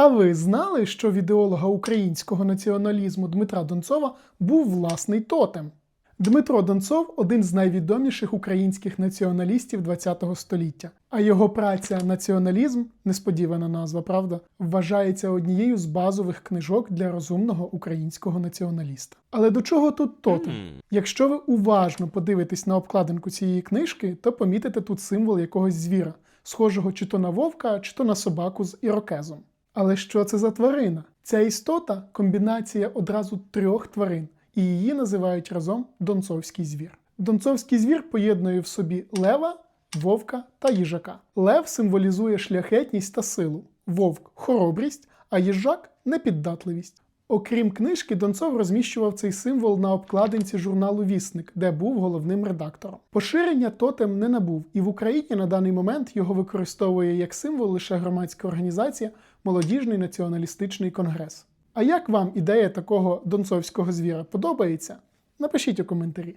А ви знали, що в ідеолога українського націоналізму Дмитра Донцова був власний тотем? Дмитро Донцов один з найвідоміших українських націоналістів ХХ століття, а його праця Націоналізм, несподівана назва, правда, вважається однією з базових книжок для розумного українського націоналіста. Але до чого тут тотем? Якщо ви уважно подивитесь на обкладинку цієї книжки, то помітите тут символ якогось звіра, схожого чи то на вовка, чи то на собаку з ірокезом. Але що це за тварина? Ця істота комбінація одразу трьох тварин, і її називають разом донцовський звір. Донцовський звір поєднує в собі лева, вовка та їжака. Лев символізує шляхетність та силу, вовк хоробрість, а їжак непіддатливість. Окрім книжки, Донцов розміщував цей символ на обкладинці журналу Вісник, де був головним редактором. Поширення тотем не набув, і в Україні на даний момент його використовує як символ лише громадська організація Молодіжний націоналістичний конгрес. А як вам ідея такого донцовського звіра подобається? Напишіть у коментарі.